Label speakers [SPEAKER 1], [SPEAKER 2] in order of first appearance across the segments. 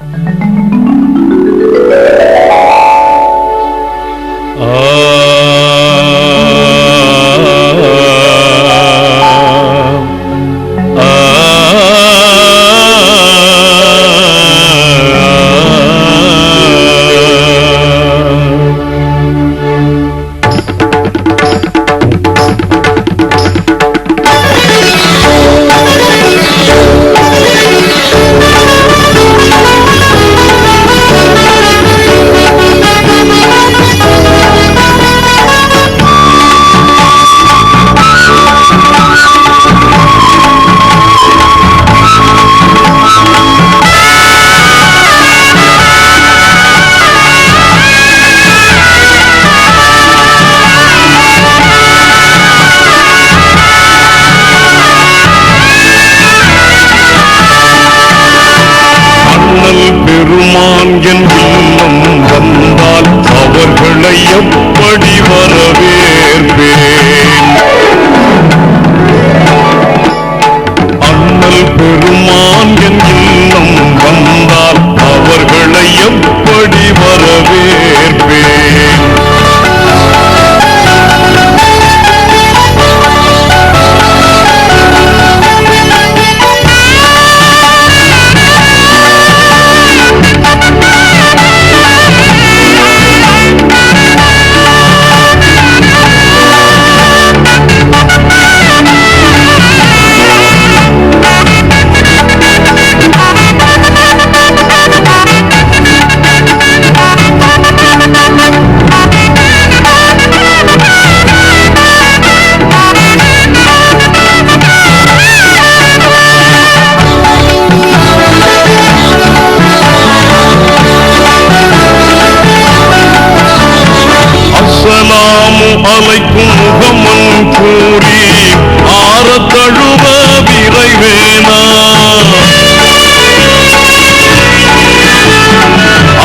[SPEAKER 1] Thank you. இளைஞன் இன்னும் வந்தால் அவர்களை எப்படி வர வேணா.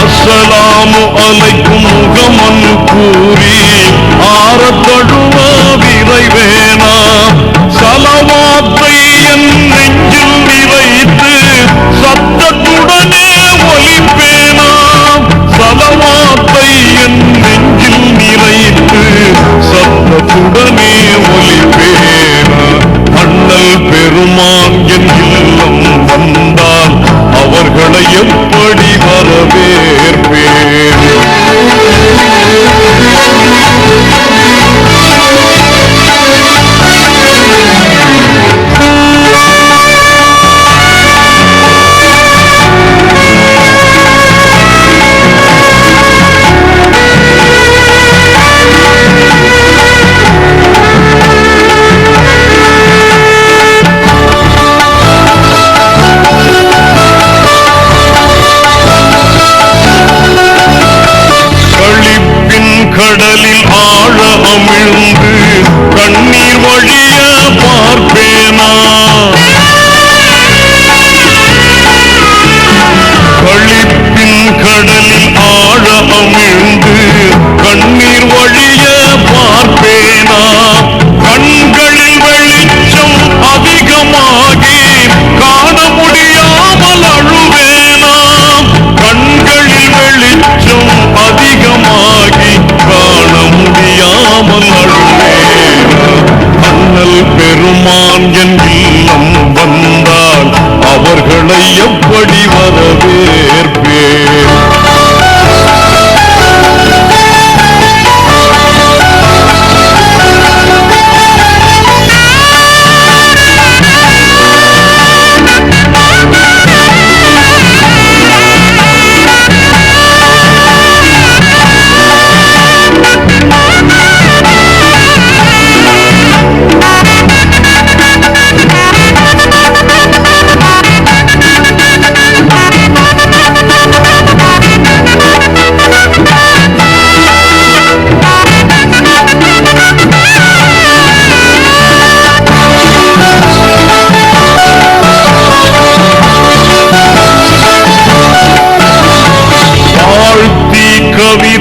[SPEAKER 1] அஸ்ஸலாமு அலைக்கும் முகமன் கூறி.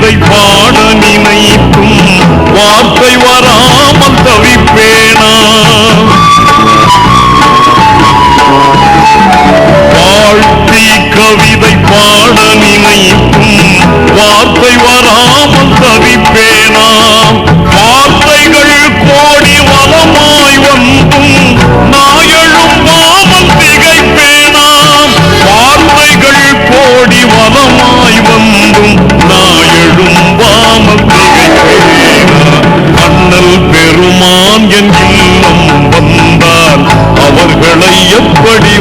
[SPEAKER 1] இதை பாட நினைத்தும் வார்த்தை வராமல் தவிப்பேனா? வாழ்த்தி கவிதை பாட நினைத்தும் வார்த்தை வராமல் தவிப்பேனா? எப்படி